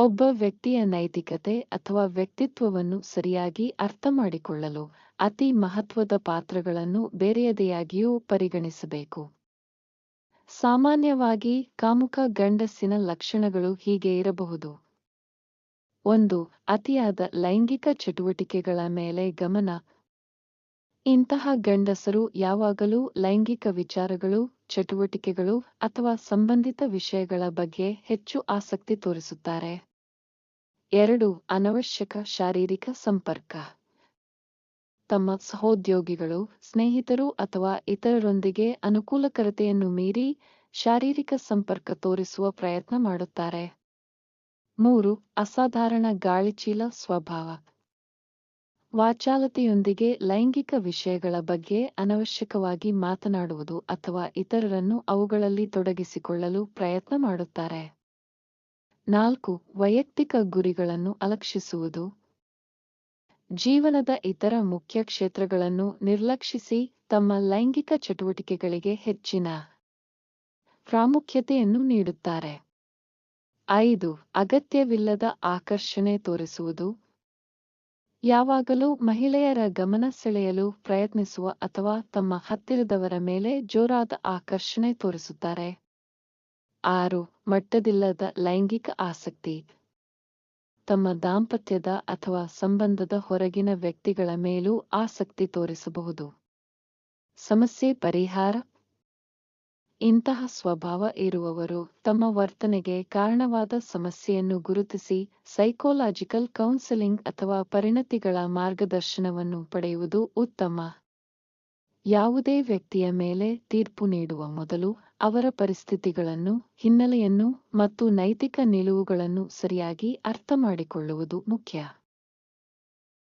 ಒಬ್ಬ ವ್ಯಕ್ತಿಯ ನೈತಿಕತೆ ಅಥವಾ ವ್ಯಕ್ತಿತ್ವವನ್ನು ಸರಿಯಾಗಿ ಅರ್ಥಮಾಡಿಕೊಳ್ಳಲು ಅತಿ ಮಹತ್ವದ ಪಾತ್ರಗಳನ್ನು ಬೇರೆಯದೆಯಾಗಿಯೂ ಪರಿಗಣಿಸಬೇಕು. ಸಾಮಾನ್ಯವಾಗಿ ಕಾಮುಕ ಗಂಡಸ್ಸಿನ ಲಕ್ಷಣಗಳು ಹೀಗೆ ಇರಬಹುದು. ಒಂದು, ಅತಿಯಾದ ಲೈಂಗಿಕ ಚಟುವಟಿಕೆಗಳ ಮೇಲೆ ಗಮನ. ಇಂತಹ ಗಂಡಸರು ಯಾವಾಗಲೂ ಲೈಂಗಿಕ ವಿಚಾರಗಳು, ಚಟುವಟಿಕೆಗಳು ಅಥವಾ ಸಂಬಂಧಿತ ವಿಷಯಗಳ ಬಗ್ಗೆ ಹೆಚ್ಚು ಆಸಕ್ತಿ ತೋರಿಸುತ್ತಾರೆ. ಎರಡು, ಅನವಶ್ಯಕ ಶಾರೀರಿಕ ಸಂಪರ್ಕ. ತಮ್ಮ ಸಹೋದ್ಯೋಗಿಗಳು, ಸ್ನೇಹಿತರು ಅಥವಾ ಇತರರೊಂದಿಗೆ ಅನುಕೂಲಕರತೆಯನ್ನು ಮೀರಿ ಶಾರೀರಿಕ ಸಂಪರ್ಕ ತೋರಿಸುವ ಪ್ರಯತ್ನ ಮಾಡುತ್ತಾರೆ. ಮೂರು, ಅಸಾಧಾರಣ ಗಾಳಿಚೀಲ ಸ್ವಭಾವ. ವಾಚಾಲತೆಯೊಂದಿಗೆ ಲೈಂಗಿಕ ವಿಷಯಗಳ ಬಗ್ಗೆ ಅನವಶ್ಯಕವಾಗಿ ಮಾತನಾಡುವುದು ಅಥವಾ ಇತರರನ್ನು ಅವುಗಳಲ್ಲಿ ತೊಡಗಿಸಿಕೊಳ್ಳಲು ಪ್ರಯತ್ನ ಮಾಡುತ್ತಾರೆ. ನಾಲ್ಕು ವೈಯಕ್ತಿಕ ಗುರಿಗಳನ್ನು ಅಲಕ್ಷಿಸುವುದು. ಜೀವನದ ಇತರ ಮುಖ್ಯ ಕ್ಷೇತ್ರಗಳನ್ನು ನಿರ್ಲಕ್ಷಿಸಿ ತಮ್ಮ ಲೈಂಗಿಕ ಚಟುವಟಿಕೆಗಳಿಗೆ ಹೆಚ್ಚಿನ ಪ್ರಾಮುಖ್ಯತೆಯನ್ನು ನೀಡುತ್ತಾರೆ. ಐದು, ಅಗತ್ಯವಿಲ್ಲದ ಆಕರ್ಷಣೆ ತೋರಿಸುವುದು. ಯಾವಾಗಲೂ ಮಹಿಳೆಯರ ಗಮನ ಸೆಳೆಯಲು ಪ್ರಯತ್ನಿಸುವ ಅಥವಾ ತಮ್ಮ ಹತ್ತಿರದವರ ಮೇಲೆ ಜೋರಾದ ಆಕರ್ಷಣೆ ತೋರಿಸುತ್ತಾರೆ. ಆರು, ಮಟ್ಟದಿಲ್ಲದ ಲೈಂಗಿಕ ಆಸಕ್ತಿ. ತಮ್ಮ ದಾಂಪತ್ಯದ ಅಥವಾ ಸಂಬಂಧದ ಹೊರಗಿನ ವ್ಯಕ್ತಿಗಳ ಮೇಲೂ ಆಸಕ್ತಿ ತೋರಿಸಬಹುದು. ಸಮಸ್ಯೆ ಪರಿಹಾರ. ಇಂತಹ ಸ್ವಭಾವ ಇರುವವರು ತಮ್ಮ ವರ್ತನೆಗೆ ಕಾರಣವಾದ ಸಮಸ್ಯೆಯನ್ನು ಗುರುತಿಸಿ ಸೈಕೋಲಾಜಿಕಲ್ ಕೌನ್ಸೆಲಿಂಗ್ ಅಥವಾ ಪರಿಣತಿಗಳ ಮಾರ್ಗದರ್ಶನವನ್ನು ಪಡೆಯುವುದು ಉತ್ತಮ. ಯಾವುದೇ ವ್ಯಕ್ತಿಯ ಮೇಲೆ ತೀರ್ಪು ನೀಡುವ ಮೊದಲು ಅವರ ಪರಿಸ್ಥಿತಿಗಳನ್ನು, ಹಿನ್ನೆಲೆಯನ್ನು ಮತ್ತು ನೈತಿಕ ನಿಲುವುಗಳನ್ನು ಸರಿಯಾಗಿ ಅರ್ಥಮಾಡಿಕೊಳ್ಳುವುದು ಮುಖ್ಯ.